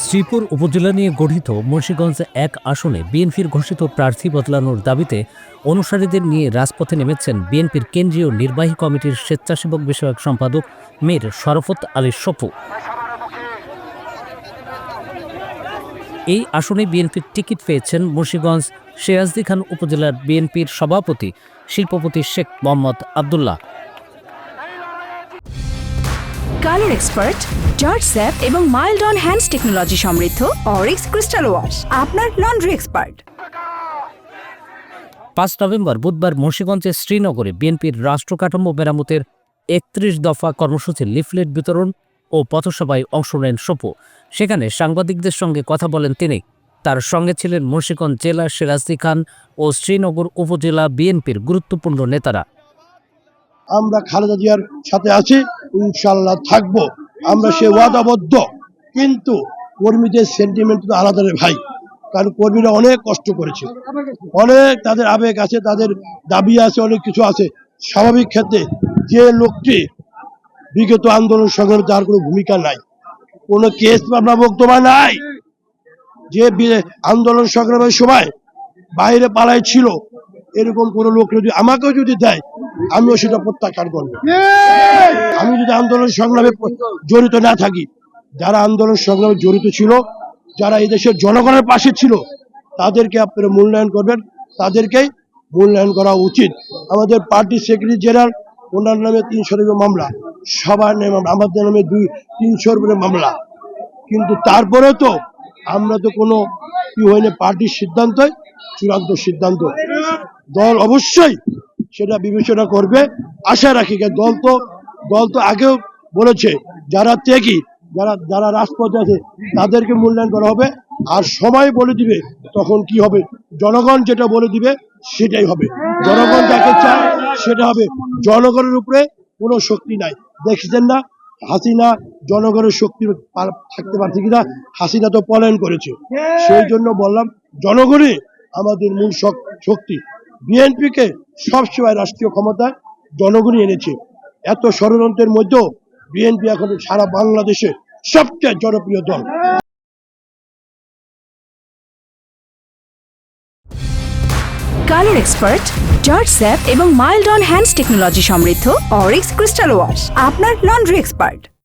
শ্রীপুর উপজেলা নিয়ে গঠিত মুন্সীগঞ্জ এক আসনে বিএনপির ঘোষিত প্রার্থী বদলানোর দাবিতে অনুসারীদের নিয়ে রাজপথে নেমেছেন বিএনপির কেন্দ্রীয় নির্বাহী কমিটির স্বেচ্ছাসেবক বিষয়ক সম্পাদক মীর শরফত আলী সপু এই আসনে বিএনপির টিকিট পেয়েছেন মুন্সীগঞ্জ শেয়াজদি খান উপজেলার বিএনপির সভাপতি শিল্পপতি শেখ মোহাম্মদ আবদুল্লাহ। কালার এক্সপার্ট জর্জ স্যাপ এবং মাইল্ড অন হ্যান্ডস টেকনোলজি সমৃদ্ধ অরিক্স ক্রিস্টাল ওয়াশ আপনার লন্ড্রি এক্সপার্ট। পাঁচ নভেম্বর বুধবার মুন্সীগঞ্জের শ্রীনগরে বিএনপির রাষ্ট্র কাঠামো মেরামতের একত্রিশ দফা কর্মসূচির লিফলেট বিতরণ ও পথসভায় অংশ নেন সপু। সেখানে সাংবাদিকদের সঙ্গে কথা বলেন তিনি। তার সঙ্গে ছিলেন মুন্সীগঞ্জ জেলা সিরাজদি খান ও শ্রীনগর উপজেলা বিএনপির গুরুত্বপূর্ণ নেতারা। আমরা খালেদা জিয়ার সাথে আছি। ইনশাল্লাহ থাকব। আমরা সে ওয়াদাবদ্ধ। কিন্তু কর্মীদের সেন্টিমেন্ট তো আলাদা রে ভাই। কারণ কর্মীরা অনেক কষ্ট করেছে। অনেক তাদের আবেগ আছে, তাদের দাবি আছে, অনেক কিছু আছে। স্বাভাবিক ক্ষেত্রে যে লোকটি বিগত আন্দোলন সংগ্রামে তার কোনো ভূমিকা নাই। কোনো কেস মামলা বক্তব্য নাই। যে আন্দোলন সংগ্রামের সময় বাইরে পালায় ছিল, এরকম কোনো লোক যদি আমাকেও যদি দেয় আমিও সেটা প্রত্যাখ্যান করব। আমি যদি আন্দোলন সংগ্রামে জড়িত না থাকি, যারা আন্দোলন সংগ্রামে জড়িত ছিল, যারা এই দেশের জনগণের পাশে ছিল, তাদেরকে আপনারা মূল্যায়ন করবেন। তাদেরকেই মূল্যায়ন করা উচিত। আমাদের পার্টি সেক্রেটারি জেনারেল, ওনার নামে উপরে মামলা। সবার নামে আমাদের নামে দুই, তিনশোর মামলা। কিন্তু তারপরে তো আমরা তো কোনো কি হয়নি, পার্টির সিদ্ধান্তই চূড়ান্ত সিদ্ধান্ত। দল অবশ্যই সেটা বিবেচনা করবে। আশা রাখি দল তো দল তো আগেও বলেছে, যারা ত্যাগী, যারা যারা রাজপথে আছে, তাদেরকে মূল্যায়ন করা হবে। আর সময় বলে দিবে তখন কি হবে। জনগণ যেটা বলে দিবে, সেটাই হবে। জনগণ যাকে চায়, সেটা হবে। জনগণের উপরে কোনো শক্তি নাই। দেখছেন না? হাসিনা জনগণের শক্তি থাকতে পারছে কিনা? হাসিনা তো পলায়ন করেছে। সেই জন্য বললাম, জনগণই আমাদের মূল শক- শক্তি। বিএনপিকে সবসময় রাষ্ট্রীয় ক্ষমতায় জনগণই এনেছে। এত ষড়যন্ত্রের মধ্যেও বিএনপি এখন সারা বাংলাদেশে সবচেয়ে জনপ্রিয় দল। কালার এক্সপার্ট জর্জ স্যাপ এবং মাইল্ড অন হ্যান্ডস টেকনোলজি সমৃদ্ধ অরিক্স ক্রিস্টাল ওয়াশ আপনার লন্ড্রি এক্সপার্ট